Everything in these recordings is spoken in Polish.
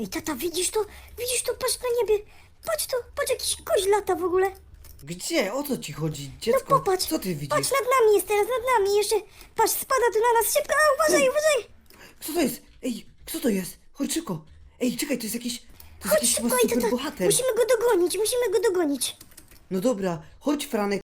Ej, tata, widzisz to? Widzisz to? Patrz na niebie. Patrz to, patrz jakiś koź lata w ogóle. Gdzie? O co ci chodzi, No dziecko? popatrz. Co ty widzisz? Patrz, nad nami jest teraz, nad nami. Jeszcze, patrz, spada tu na nas. Szybko, a, uważaj, uważaj. Kto to jest? Ej, kto to jest? Chodź szybko. Ej, czekaj, to jest jakiś... To jest Chodź jakiś szybko, chyba ej, tata. Musimy go dogonić, musimy go dogonić. No dobra, chodź Franek.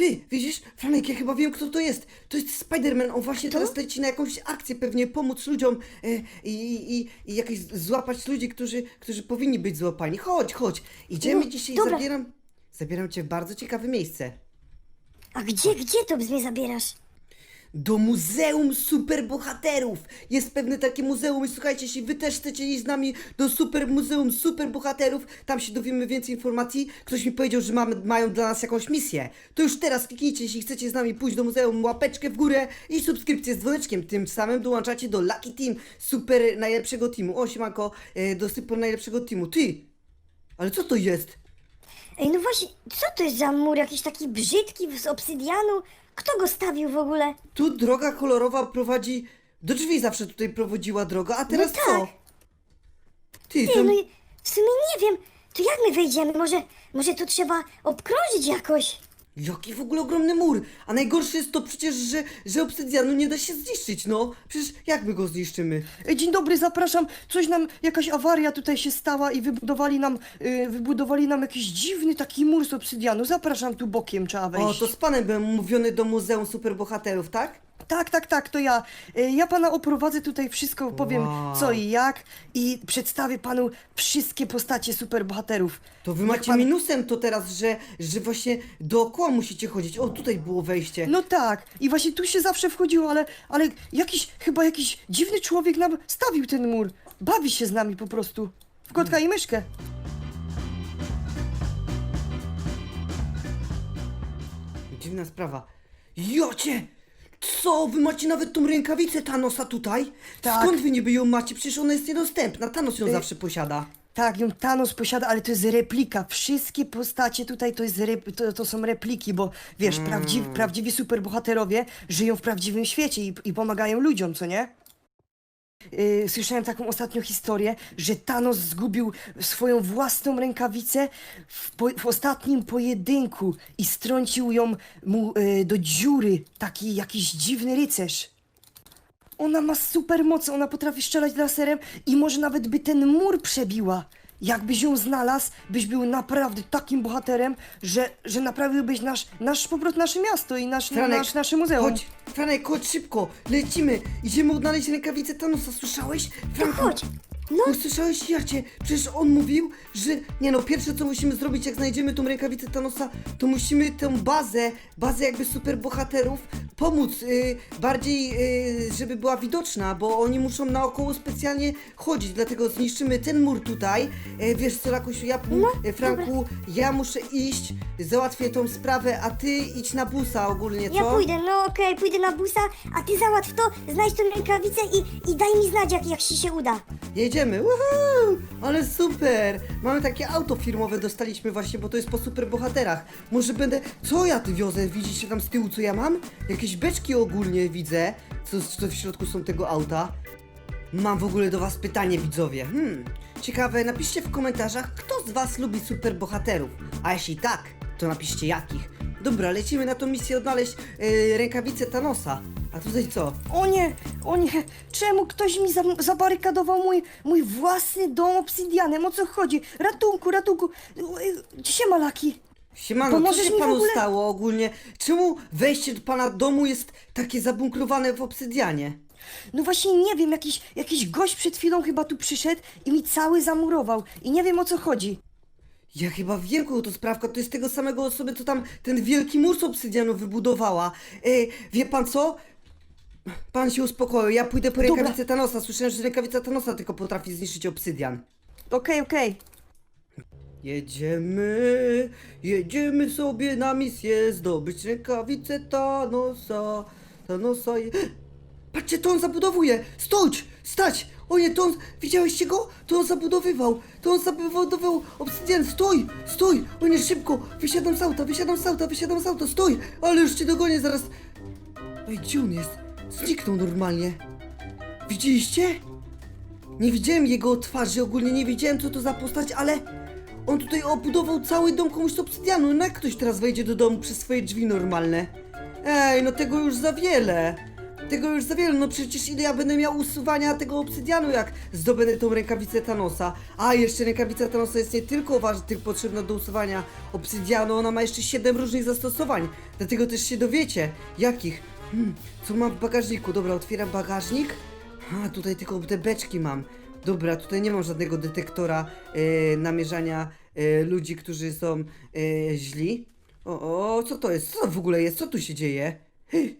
Ty, widzisz? Franek, ja chyba wiem kto to jest. To jest Spider-Man, on właśnie teraz leci na jakąś akcję, pewnie pomóc ludziom e, i, i, i jakieś złapać ludzi, którzy, którzy powinni być złapani. Chodź, chodź. Idziemy No, dzisiaj, dobra. zabieram... Zabieram cię w bardzo ciekawe miejsce. A gdzie, gdzie to mnie zabierasz? Do Muzeum Superbohaterów! Jest pewne takie muzeum i słuchajcie, jeśli wy też chcecie iść z nami do Super Muzeum Superbohaterów, tam się dowiemy więcej informacji. Ktoś mi powiedział, że mamy, mają dla nas jakąś misję. To już teraz kliknijcie, jeśli chcecie z nami pójść do muzeum, łapeczkę w górę i subskrypcję z dzwoneczkiem. Tym samym dołączacie do Lucky Team, super najlepszego teamu. O, siemanko, e, do super najlepszego teamu. Ty! Ale co to jest? Ej, no właśnie, co to jest za mur? Jakiś taki brzydki z obsydianu? Kto go stawił w ogóle? Tu droga kolorowa prowadzi... Do drzwi zawsze tutaj prowadziła droga, a teraz tak. co? Ty, Ty, no i w sumie nie wiem. To jak my wejdziemy? Może, może to trzeba obkrążyć jakoś? Jaki w ogóle ogromny mur! A najgorsze jest to przecież, że, że obsydianu nie da się zniszczyć, no! Przecież jak my go zniszczymy? Ej, Dzień dobry, zapraszam. Coś nam, jakaś awaria tutaj się stała i wybudowali nam, y, wybudowali nam jakiś dziwny taki mur z obsydianu. Zapraszam tu bokiem, trzeba O, wejść. to z panem byłem mówiony do Muzeum Superbohaterów, tak? Tak, tak, tak, to ja. Y, Ja pana oprowadzę tutaj wszystko, powiem Wow. co i jak i przedstawię panu wszystkie postacie superbohaterów. To wy macie pan- minusem to teraz, że, że właśnie dookoła musicie chodzić. O, tutaj było wejście. No tak, i właśnie tu się zawsze wchodziło, ale, ale jakiś, chyba jakiś dziwny człowiek nam stawił ten mur. Bawi się z nami po prostu. W kotka i myszkę. Dziwna sprawa. Jocie! Co? Wy macie nawet tą rękawicę Thanosa tutaj? Tak. Skąd wy niby ją macie? Przecież ona jest niedostępna. Thanos ją Y- zawsze posiada. Tak, ją Thanos posiada, ale to jest replika. Wszystkie postacie tutaj to, jest rep, to, to są repliki, bo wiesz, prawdziwi, prawdziwi superbohaterowie żyją w prawdziwym świecie i, i pomagają ludziom, co nie? Yy, słyszałem taką ostatnią historię, że Thanos zgubił swoją własną rękawicę w, po, w ostatnim pojedynku i strącił ją mu yy, do dziury taki jakiś dziwny rycerz. Ona ma super moc, ona potrafi strzelać laserem i może nawet by ten mur przebiła. Jakbyś ją znalazł, byś był naprawdę takim bohaterem, że, że naprawiłbyś nasz, nasz, po prostu nasze miasto i nasz, nasz, nasze muzeum. Chodź, Franek, chodź szybko, lecimy. Idziemy odnaleźć rękawicę Thanosa, słyszałeś? Franku, chodź. No, No słyszałeś, Jarcie? Przecież on mówił, że... Nie no, pierwsze co musimy zrobić, jak znajdziemy tą rękawicę Thanosa, to musimy tę bazę, bazę jakby superbohaterów, pomóc y, bardziej, y, żeby była widoczna, bo oni muszą naokoło specjalnie chodzić, dlatego zniszczymy ten mur tutaj. E, wiesz co, Lakusiu, ja, No, e, Franku, ja muszę iść, załatwię tą sprawę, a ty idź na busa ogólnie, co? ja pójdę, no okej, pójdę na busa, a ty załatw to, znajdź tą rękawicę i, i daj mi znać, jak, jak ci się uda. Jedziemy, Woohoo! ale super! Mamy takie auto firmowe, dostaliśmy właśnie, bo to jest po superbohaterach. Może będę... Co ja tu wiozę? Widzicie tam z tyłu, co ja mam? Jakieś beczki ogólnie widzę, co, co w środku są tego auta. Mam w ogóle do was pytanie, widzowie. Hmm, ciekawe, napiszcie w komentarzach, kto z was lubi superbohaterów. A jeśli tak, to napiszcie jakich. Dobra, lecimy na tą misję odnaleźć yy, rękawicę Thanosa. A tutaj co? O nie, o nie, czemu ktoś mi za, zabarykadował mój, mój własny dom obsydianem? O co chodzi? Ratunku, ratunku. Ej, Siema, Laki. Siemano, co Pomożesz się mi w panu ogóle? stało ogólnie? Czemu wejście do pana domu jest takie zabunkrowane w obsydianie? No właśnie nie wiem, jakiś, jakiś gość przed chwilą chyba tu przyszedł i mi cały zamurował. I nie wiem o co chodzi. Ja chyba wiem, kogo to sprawka, to jest tego samego osoby, co tam ten wielki mur z obsydianu wybudowała. E, wie pan co? Pan się uspokoił, ja pójdę po Dobra. rękawicę Thanosa. Słyszałem, że rękawica Thanosa tylko potrafi zniszczyć obsydian. Okej, okej. Jedziemy, jedziemy sobie na misję zdobyć rękawicę Thanosa, Thanosa je... Patrzcie, to on zabudowuje! Stój! Stać! O nie, to on... Widziałeście go? To on zabudowywał! To on zabudowywał obsydian! Stój! Stój! O nie, szybko! Wysiadam z auta, wysiadam z auta, wysiadam z auta! Stój! Ale już cię dogonię zaraz! Ej, gdzie on jest? Zniknął normalnie. Widzieliście? Nie widziałem jego twarzy, ogólnie nie wiedziałem co to za postać, ale on tutaj obudował cały dom komuś z obsydianu. No jak ktoś teraz wejdzie do domu przez swoje drzwi normalne? Ej, no tego już za wiele. Tego już za wiele, no przecież ile ja będę miał usuwania tego obsydianu, jak zdobędę tą rękawicę Thanosa. A jeszcze rękawica Thanosa jest nie tylko ważna, tylko potrzebna do usuwania obsydianu, ona ma jeszcze 7 różnych zastosowań. Dlatego też się dowiecie, jakich. Hmm, co mam w bagażniku? Dobra, otwieram bagażnik. A, tutaj tylko te beczki mam. Dobra, tutaj nie mam żadnego detektora e, namierzania e, ludzi, którzy są e, źli. O, o, co to jest? Co w ogóle jest? Co tu się dzieje? Hy,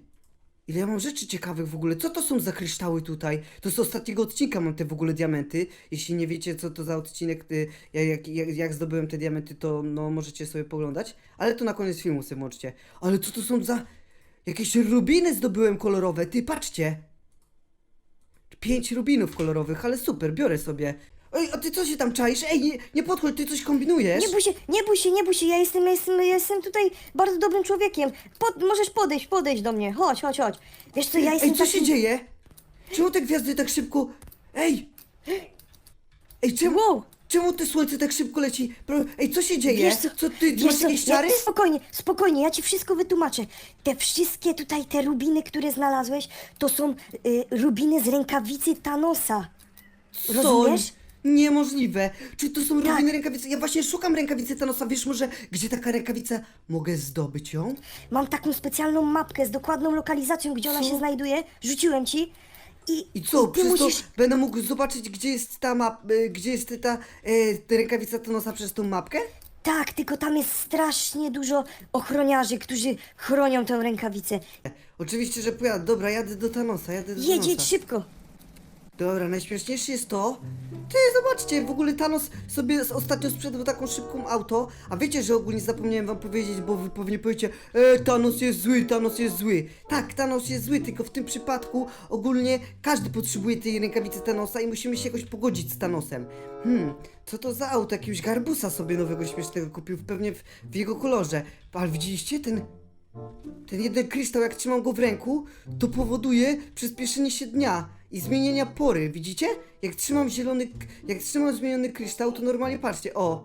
Ile ja mam rzeczy ciekawych w ogóle. Co to są za kryształy tutaj? To z ostatniego odcinka mam te w ogóle diamenty. Jeśli nie wiecie, co to za odcinek, y, jak, jak, jak, zdobyłem te diamenty, to no możecie sobie poglądać. Ale to na koniec filmu sobie włączcie. Ale co to są za... Jakieś rubiny zdobyłem kolorowe. Ty, patrzcie. Pięć rubinów kolorowych, ale super, biorę sobie. Ej, a ty co się tam czaisz? Ej, nie, nie podchodź, ty coś kombinujesz? Nie bój się, nie bój się, nie bój się, ja jestem, ja jestem, ja jestem tutaj bardzo dobrym człowiekiem. Pod, możesz podejść, podejść do mnie, chodź, chodź, chodź. Wiesz co, ja jestem Ej, co się dzieje? Czemu te gwiazdy tak szybko... Ej! Ej, czemu... Wow. Czemu te słońce tak szybko leci? Pro- Ej, co się dzieje? Wiesz co, ty, wiesz masz co, jakieś ja- czary? Spokojnie, spokojnie, ja ci wszystko wytłumaczę. Te wszystkie tutaj, te rubiny, które znalazłeś, to są y, rubiny z rękawicy Thanosa. Rozumiesz? Niemożliwe. Czy to są Tak. rubiny rękawice? Ja właśnie szukam rękawicy Thanosa. Wiesz może, gdzie taka rękawica? Mogę zdobyć ją? Mam taką specjalną mapkę z dokładną lokalizacją, gdzie ona Co? się znajduje. Rzuciłem ci. I, I co? ty Przez musisz... to będę mógł zobaczyć, gdzie jest ta map... y, Gdzie jest ta y, ta rękawica Thanosa przez tą mapkę? Tak, tylko tam jest strasznie dużo ochroniarzy, którzy chronią tę rękawicę. Oczywiście, że pojadę. Dobra, jadę do Thanosa, jadę do Jedź, Thanosa. jedź szybko. Dobra, najśmieszniejsze jest to. Ty, zobaczcie, w ogóle Thanos sobie ostatnio sprzedał taką szybką auto. A wiecie, że ogólnie zapomniałem wam powiedzieć, bo wy pewnie powiecie, e, Thanos jest zły, Thanos jest zły. Tak, Thanos jest zły, tylko w tym przypadku ogólnie każdy potrzebuje tej rękawicy Thanosa i musimy się jakoś pogodzić z Thanosem. Hmm, co to za auto? Jakiegoś garbusa sobie nowego śmiesznego kupił, pewnie w, w jego kolorze. Ale widzieliście ten... Ten jeden kryształ, jak trzymam go w ręku, to powoduje przyspieszenie się dnia i zmienienia pory, widzicie? Jak trzymam zielony, jak trzymam zmieniony kryształ, to normalnie patrzcie, o!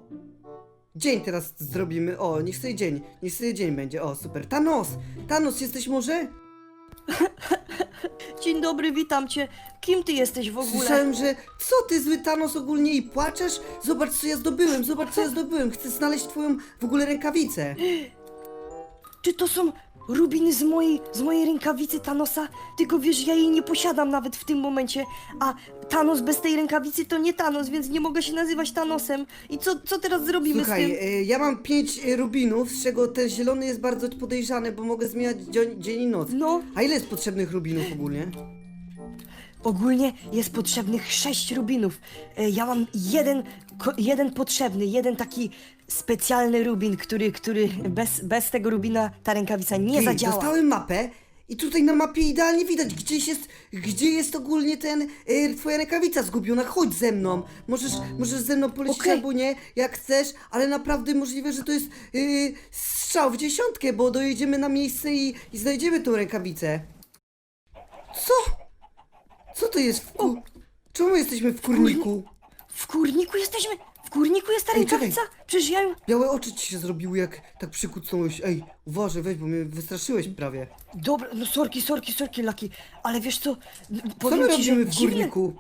Dzień teraz zrobimy, o, niech sobie dzień, niech sobie dzień będzie, o, super. Thanos! Thanos, jesteś może? Dzień dobry, witam cię. Kim ty jesteś w ogóle? Słyszałem, że co ty zły Thanos ogólnie i płaczesz? Zobacz co ja zdobyłem, zobacz co ja zdobyłem, chcę znaleźć twoją w ogóle rękawicę. Czy to są rubiny z mojej, z mojej rękawicy Thanosa? Tylko wiesz, ja jej nie posiadam nawet w tym momencie. A Thanos bez tej rękawicy to nie Thanos, więc nie mogę się nazywać Thanosem. I co, co teraz zrobimy z Słuchaj, tym? e, ja mam pięć e, rubinów, z czego ten zielony jest bardzo podejrzany, bo mogę zmieniać dzień, dzień i noc. No. A ile jest potrzebnych rubinów ogólnie? Ogólnie jest potrzebnych sześć rubinów. E, Ja mam jeden, ko- jeden potrzebny, jeden taki specjalny rubin, który, który bez, bez tego rubina ta rękawica nie Ty, zadziała. Dostałem mapę i tutaj na mapie idealnie widać, gdzieś jest, gdzie jest ogólnie ten, e, twoja rękawica zgubiona. Chodź ze mną. Możesz, możesz ze mną polecieć Okej. albo nie, jak chcesz, ale naprawdę możliwe, że to jest e, strzał w dziesiątkę, bo dojedziemy na miejsce i, i znajdziemy tą rękawicę. Co? Co to jest w ku... Czemu jesteśmy w kurniku? W kurniku jesteśmy? W kurniku jest ta Ej, czekaj. rękawica? Przecież ja ją... Białe oczy ci się zrobiły, jak tak przykucnąłeś. Ej, uważaj, weź, bo mnie wystraszyłeś prawie. Dobra, no sorki, sorki, sorki, Laki, ale wiesz co, n- Co powiem my ci, że robimy w dziwne- górniku?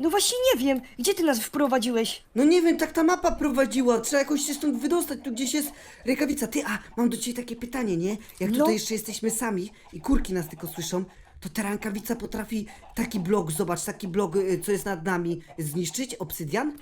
No właśnie nie wiem, gdzie ty nas wprowadziłeś? No nie wiem, tak ta mapa prowadziła. Trzeba jakoś się stąd wydostać. Tu gdzieś jest rękawica. Ty, a mam do ciebie takie pytanie, nie? Jak No. tutaj jeszcze jesteśmy sami i kurki nas tylko słyszą, to ta rękawica potrafi taki blok, zobacz, taki blok, y, co jest nad nami, zniszczyć? Obsydian?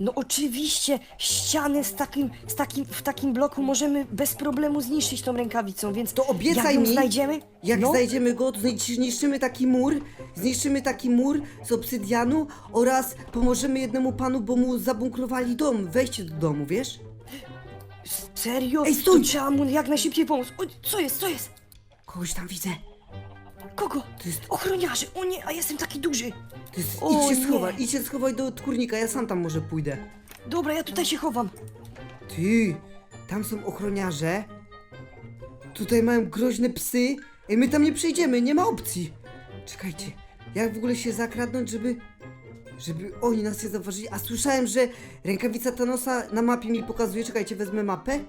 No oczywiście, ściany z takim, z takim, w takim bloku możemy bez problemu zniszczyć tą rękawicą, więc To obiecaj jak ją mi, znajdziemy, jak no, znajdziemy go, to zniszczymy taki mur, zniszczymy taki mur z obsydianu oraz pomożemy jednemu panu, bo mu zabunkrowali dom, wejście do domu, wiesz? serio? Ej, stój! To trzeba mu jak najszybciej pomóc. O, co jest, co jest? Kogoś tam widzę. Kogo? To jest- Ochroniarzy, o nie, a jestem taki duży. To jest, O idź się nie. schowaj, idź się schowaj do kurnika, ja sam tam może pójdę. Dobra, ja tutaj się chowam. Ty, tam są ochroniarze. Tutaj mają groźne psy. Ej, my tam nie przejdziemy, nie ma opcji. Czekajcie, jak w ogóle się zakradnąć, żeby... żeby oni nas nie zauważyli. A słyszałem, że rękawica Thanosa na mapie mi pokazuje. Czekajcie, wezmę mapę.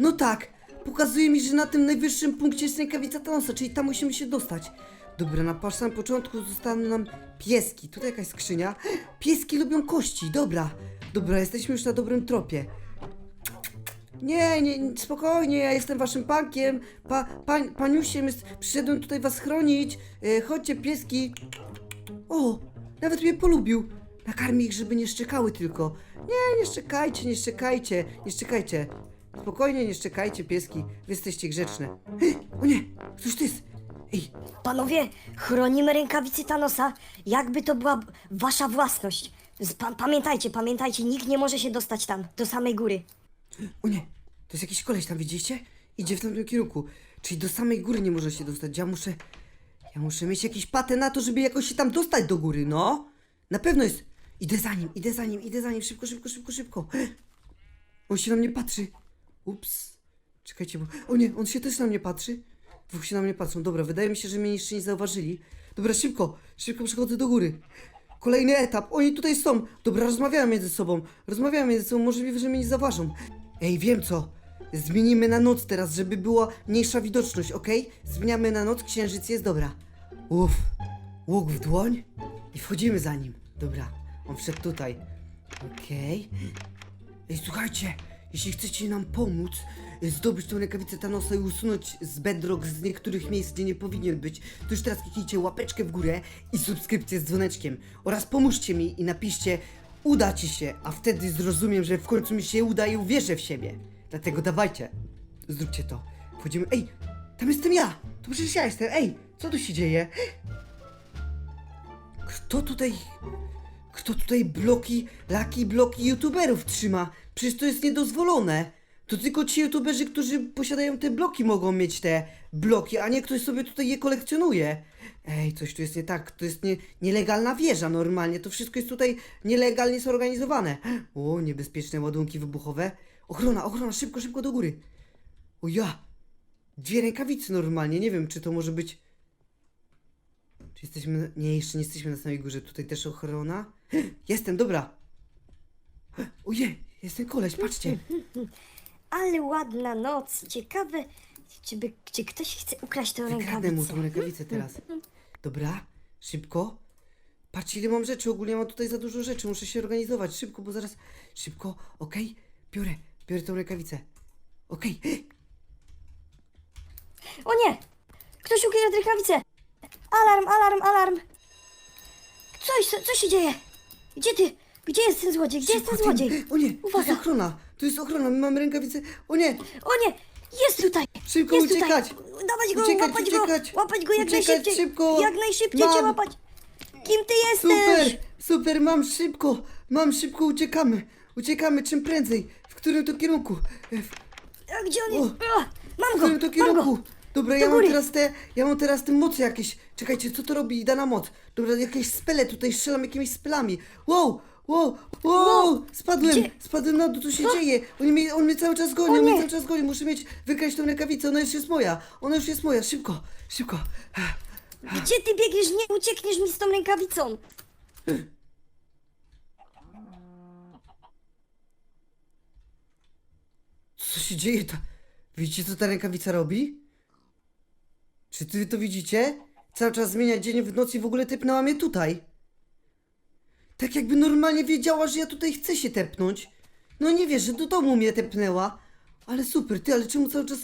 No tak, pokazuje mi, że na tym najwyższym punkcie jest rękawica Thanosa, czyli tam musimy się dostać. Dobra, na samym początku zostaną nam pieski. Tutaj jakaś skrzynia. Pieski lubią kości, dobra. Dobra, jesteśmy już na dobrym tropie. Nie, nie, nie, spokojnie, ja jestem waszym pankiem, pa, pań, paniusiem, jest, przyszedłem tutaj was chronić, e, chodźcie pieski. O, nawet mnie polubił. Nakarmi ich, żeby nie szczekały tylko. Nie, nie szczekajcie, nie szczekajcie, nie szczekajcie. Spokojnie, nie szczekajcie pieski, wy jesteście grzeczne. O nie, cóż to jest? Ej, Panowie, chronimy rękawicy Thanosa, jakby to była wasza własność. Z- Pa pamiętajcie, pamiętajcie, nikt nie może się dostać tam, do samej góry. O nie, to jest jakiś koleś tam, widzicie? Idzie w tamtym kierunku. Czyli do samej góry nie może się dostać. Ja muszę. Ja muszę mieć jakiś patę na to, żeby jakoś się tam dostać do góry, no. Na pewno jest. Idę za nim, idę za nim, idę za nim. Szybko, szybko, szybko, szybko. On się na mnie patrzy. Ups. Czekajcie, bo. O nie, on się też na mnie patrzy. Dwóch się na mnie patrzą. Dobra, wydaje mi się, że mnie jeszcze nie zauważyli. Dobra, szybko, szybko przechodzę do góry. Kolejny etap. Oni tutaj są. Dobra, rozmawiają między sobą. Rozmawiają między sobą. Możliwe, że mnie nie zauważą. Ej, wiem co. Zmienimy na noc teraz, żeby była mniejsza widoczność, ok? Zmieniamy na noc, księżyc jest dobra. Uff. Łuk w dłoń i wchodzimy za nim. Dobra, on wszedł tutaj. Okej. Ej, słuchajcie, jeśli chcecie nam pomóc y, zdobyć tą rękawicę Thanosa i usunąć z bedrock z niektórych miejsc, gdzie nie powinien być, to już teraz kliknijcie łapeczkę w górę i subskrypcję z dzwoneczkiem. Oraz pomóżcie mi i napiszcie uda ci się, a wtedy zrozumiem, że w końcu mi się uda i uwierzę w siebie. Dlatego dawajcie, zróbcie to. Wchodzimy. Ej, tam jestem ja! To przecież ja jestem. Ej, co tu się dzieje? Kto tutaj kto tutaj bloki, laki bloki youtuberów trzyma? Przecież to jest niedozwolone. To tylko ci youtuberzy, którzy posiadają te bloki mogą mieć te bloki, a nie ktoś sobie tutaj je kolekcjonuje. Ej, coś tu jest nie tak, to jest nie, nielegalna wieża normalnie, to wszystko jest tutaj nielegalnie zorganizowane. O, niebezpieczne ładunki wybuchowe. Ochrona, ochrona, szybko, szybko do góry. O ja, dwie rękawice normalnie, nie wiem czy to może być... Czy jesteśmy. Nie, jeszcze nie jesteśmy na samej górze. Tutaj też ochrona. Jestem, dobra. Ojej, jest ten koleś, patrzcie. Ale ładna noc, ciekawe, czy, by, czy ktoś chce ukraść tę Wykradnę mu rękawicę. tą rękawicę teraz. Dobra, szybko. Patrzcie, ile mam rzeczy. Ogólnie mam tutaj za dużo rzeczy. Muszę się organizować. Szybko, bo zaraz. Szybko, okej. Biorę, biorę tą rękawicę. Okej. O nie! Ktoś ukradł rękawicę! Alarm, alarm, alarm! Coś, co, co się dzieje? Gdzie ty? Gdzie jest ten złodziej? Gdzie jest ten złodziej? O nie, to jest Uwaga! ochrona. To jest ochrona. My mamy rękawicę. O nie, O nie! Jest tutaj! Szybko jest uciekać! Tutaj. Dawać go, Uciekać, łapać uciekać! go! Łapać go jak Uciekać najszybciej! szybko! Jak najszybciej cię Mam! łapać! Kim ty jesteś? Super, super, mam szybko, mam szybko, uciekamy, uciekamy czym prędzej. W którym to kierunku? E, W A gdzie on O! jest? A, mam w go! którym to Mam kierunku? Dobra, Do ja mam góry. teraz te, ja mam teraz te moce jakieś. Czekajcie, co to robi? Dana moc. Dobra, jakieś spele, tutaj strzelam jakimiś spelami. Wow, wow, wow, spadłem, Gdzie? spadłem na dół, co się dzieje? On mnie, on mnie cały czas goni, O on mnie nie. cały czas goni, muszę mieć, wykraść tą rękawicę, ona już jest moja, ona już jest moja, szybko, szybko. Gdzie ty biegniesz? Nie uciekniesz mi z tą rękawicą! Co się dzieje? Ta... Widzicie, co ta rękawica robi? Czy ty to widzicie? Cały czas zmienia dzień w nocy i w ogóle tepnęła mnie tutaj. Tak jakby normalnie wiedziała, że ja tutaj chcę się tepnąć. No nie wiesz, że do domu mnie tepnęła. Ale super, ty, ale czemu cały czas...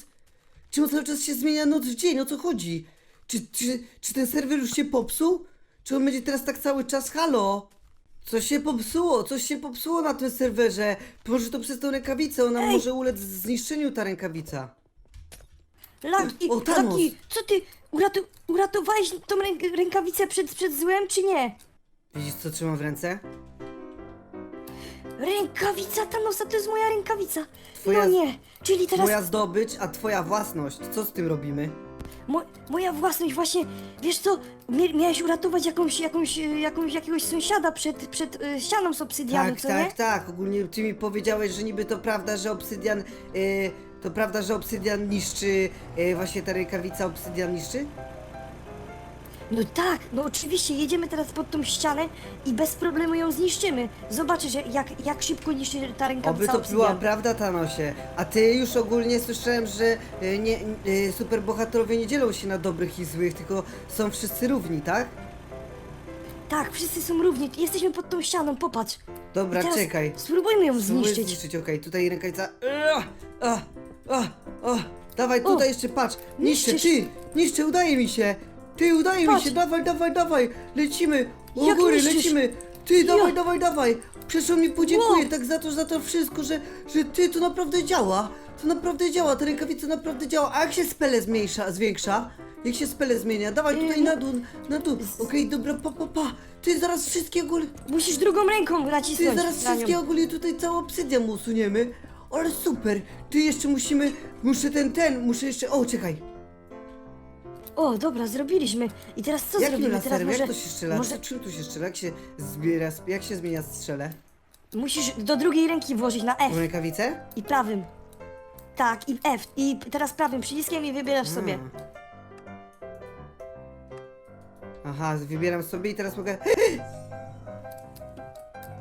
Czemu cały czas się zmienia noc w dzień? O co chodzi? Czy, czy, czy ten serwer już się popsuł? Czy on będzie teraz tak cały czas? Halo? Coś się popsuło, coś się popsuło na tym serwerze. Może to przez tą rękawicę, ona Ej! może ulec zniszczeniu ta rękawica. Laki, O, Thanos. Laki, co ty? Uratu uratowałeś tą ręk rękawicę przed, przed złem, czy nie? Widzisz co trzymam w ręce? Rękawica Thanosa to jest moja rękawica. Twoja- No nie, czyli teraz Moja zdobycz, a twoja własność. Co z tym robimy? mo moja własność właśnie, wiesz co, Mia miałeś uratować jakąś, jakąś, jakąś, jakiegoś sąsiada przed, przed e, ścianą z obsydianu, tak, co tak, nie? tak. Ogólnie ty mi powiedziałeś, że niby to prawda, że obsydian... y, to prawda, że obsydian niszczy... y, właśnie ta rękawica obsydian niszczy? No tak, no oczywiście, jedziemy teraz pod tą ścianę i bez problemu ją zniszczymy. Zobaczysz, jak, jak szybko niszczy ta Oby rękawica to była obsydian. prawda, Thanosie. A ty już ogólnie słyszałem, że y, nie, y, superbohaterowie nie dzielą się na dobrych i złych, tylko są wszyscy równi, tak? Tak, wszyscy są równi, jesteśmy pod tą ścianą, popatrz. Dobra, I teraz czekaj. Spróbujmy ją Spróbuję zniszczyć. zniszczyć, okej, tutaj rękawica. Ua, a, a, a. Dawaj, O, tutaj jeszcze patrz. Niszczę, niszczysz. ty, niszczę, udaje mi się. Ty, udaje mi Patrz. się, dawaj, dawaj, dawaj. Lecimy, u Jak góry, niszczysz? lecimy. Ty, dawaj, dawaj, dawaj. Przecież on mi podziękuje Wow. tak za to, za to wszystko, że, że ty, to naprawdę działa. To naprawdę działa, ta rękawica naprawdę działa. A jak się spele zmniejsza, zwiększa? Jak się spele zmienia? Dawaj tutaj Ym. na dół, na dół. Okej, dobra, pa, pa, pa. Ty, zaraz wszystkie góry... Musisz drugą ręką Ty nacisnąć zaraz na nią. wszystkie ogólnie tutaj całą obsydian mu usuniemy. Ale super! Ty jeszcze musimy. Muszę ten, ten, muszę jeszcze. O, czekaj! O, dobra, zrobiliśmy. I teraz co Jakim zrobimy? Teraz laserem? może, Jak to się strzela? może Czym tu się strzela? Jak się zbiera, jak się zmienia strzelę? musisz do drugiej ręki włożyć na F W rękawicę? i prawym. Tak, i F. I teraz prawym przyciskiem i wybierasz sobie. A. Aha, wybieram sobie i teraz mogę.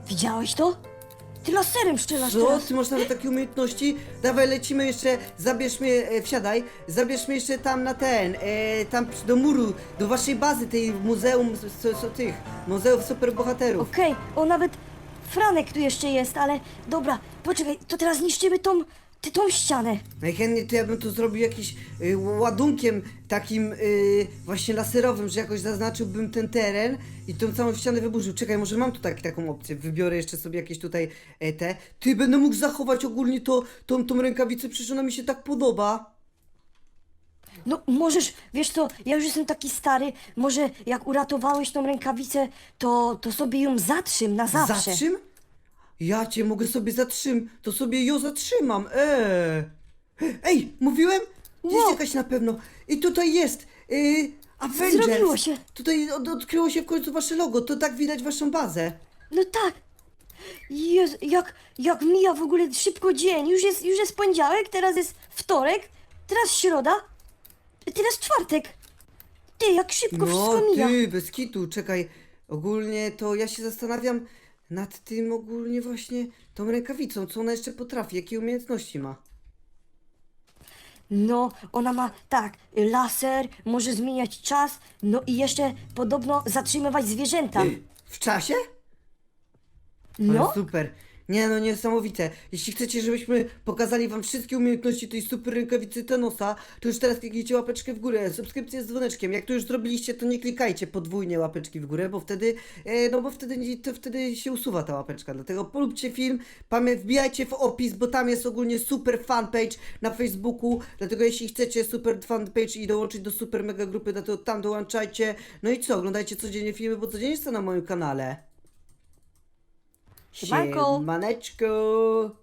Widziałeś to? Ty laserem strzelasz Co? teraz. Ty masz nawet takie umiejętności? Dawaj, lecimy jeszcze, zabierz mnie, e, wsiadaj, zabierz mnie jeszcze tam na ten, e, tam do muru, do waszej bazy, tej muzeum, s, s, tych, muzeów superbohaterów. Okej, o nawet Franek tu jeszcze jest, ale dobra, poczekaj, to teraz niszczymy tą, ty, tą ścianę. Najchętniej to ja bym to zrobił jakiś y, ładunkiem takim y, właśnie laserowym, że jakoś zaznaczyłbym ten teren i tą całą ścianę wyburzył. Czekaj, może mam tu tak, taką opcję. Wybiorę jeszcze sobie jakieś tutaj e, te. Ty będę mógł zachować ogólnie to, tą, tą rękawicę, przecież ona mi się tak podoba. No możesz, wiesz co, ja już jestem taki stary, może jak uratowałeś tą rękawicę, to, to sobie ją zatrzym na zawsze. Zatrzym? Ja cię mogę sobie zatrzym, to sobie ją zatrzymam, eee. Ej, mówiłem? Jest Wow. jakaś na pewno. I tutaj jest, y, Avengers. Zrobiło się. Tutaj od, odkryło się w końcu wasze logo, to tak widać waszą bazę. No tak. Jezu, jak, jak mija w ogóle szybko dzień. Już jest, już jest poniedziałek, teraz jest wtorek, teraz środa, teraz czwartek. Ty, jak szybko wszystko No mija. ty, bez kitu, czekaj. Ogólnie to ja się zastanawiam nad tym ogólnie właśnie tą rękawicą, co ona jeszcze potrafi, jakie umiejętności ma. No, ona ma tak, laser, może zmieniać czas, no i jeszcze podobno zatrzymywać zwierzęta. W czasie? No, Ale super. Nie no, niesamowite. Jeśli chcecie, żebyśmy pokazali wam wszystkie umiejętności tej super rękawicy Thanosa, to już teraz kliknijcie łapeczkę w górę, subskrypcję z dzwoneczkiem. Jak to już zrobiliście, to nie klikajcie podwójnie łapeczki w górę, bo wtedy, e, no bo wtedy, to wtedy się usuwa ta łapeczka. Dlatego polubcie film, pamię, wbijajcie w opis, bo tam jest ogólnie super fanpage na Facebooku. Dlatego jeśli chcecie super fanpage i dołączyć do super mega grupy, no to tam dołączajcie. No i co, oglądajcie codziennie filmy, bo codziennie są na moim kanale. Siemanko. Siemaneczko.